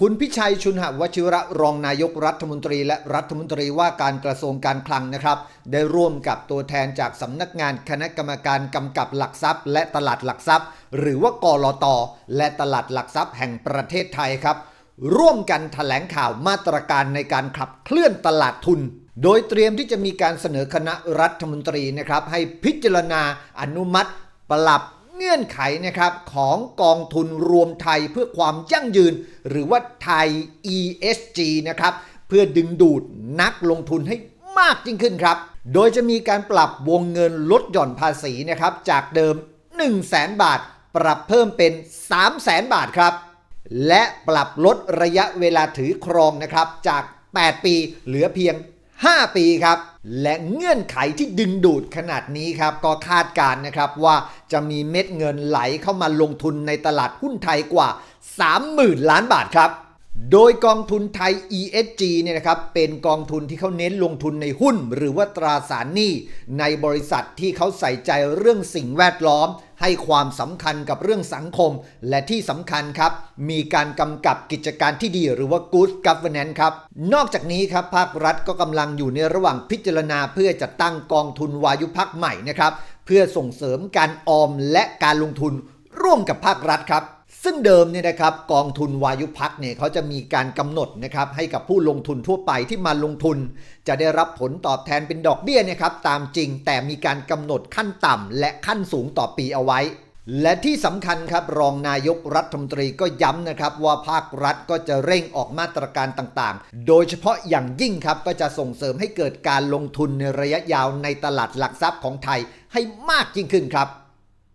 คุณพิชัยชุนหวชิระรองนายกรัฐมนตรี และรัฐมนตรีว่าการกระทรวงการคลังนะครับ ได้ร่วมกับตัวแทนจากสำนักงานคณะกรรมการกำกับหลักทรัพย์ และตลาดหลักทรัพย์ หรือว่ากลตและตลาดหลักทรัพย์แห่งประเทศไทยครับ ร่วมกันแถลงข่าวมาตรการในการขับเคลื่อนตลาดทุน โดยเตรียมที่จะมีการเสนอคณะรัฐมนตรีนะครับให้พิจารณาอนุมัติ ปรับ งื่อนไขนะครับของกองทุนรวมไทยเพื่อความยั่งยืน หรือว่าไทย ESG นะครับเพื่อดึงดูดนักลงทุนให้มากยิ่งขึ้นครับ โดยจะมีการปรับวงเงินลดหย่อนภาษีนะครับจากเดิม 1 0 0 0 0แบาท ปรับเพิ่มเป็น 3 0 0แสนบาทครับ และปรับลดระยะเวลาถือครองนะครับจาก 8 ปีเหลือเพียง 5 ปีครับ และเงื่อนไขที่ดึงดูดขนาดนี้ครับ ก็คาดการณ์นะครับว่าจะมีเม็ดเงินไหลเข้ามาลงทุนในตลาดหุ้นไทยกว่า 30,000 ล้านบาทครับโดยกองทุนไทย ESG เนี่ยนะครับเป็นกองทุนที่เขาเน้นลงทุนในหุ้น หรือว่าตราสารหนี้ในบริษัทที่เขาใส่ใจเรื่องสิ่งแวดล้อม ให้ความสำคัญกับเรื่องสังคม และที่สำคัญครับ มีการกำกับกิจการที่ดีหรือว่า good governance ครับ นอกจากนี้ครับภาครัฐก็กำลังอยู่ในระหว่างพิจารณา เพื่อจะตั้งกองทุนวายุพักใหม่นะครับ เพื่อส่งเสริมการออมและการลงทุนร่วมกับภาครัฐครับ ซึ่งเดิมเนี่ยนะครับกองทุนวายุพักเนี่ยเขาจะมีการกำหนดนะครับให้กับผู้ลงทุนทั่วไปที่มาลงทุน จะได้รับผลตอบแทนเป็นดอกเบี้ยนะครับตามจริงแต่มีการกำหนดขั้นต่ำและขั้นสูงต่อปีเอาไว้ และที่สำคัญครับรองนายกรัฐมนตรีก็ย้ำนะครับว่าภาครัฐก็จะเร่งออกมาตรการต่างๆ โดยเฉพาะอย่างยิ่งครับก็จะส่งเสริมให้เกิดการลงทุนในระยะยาวในตลาดหลักทรัพย์ของไทยให้มากยิ่งขึ้นครับ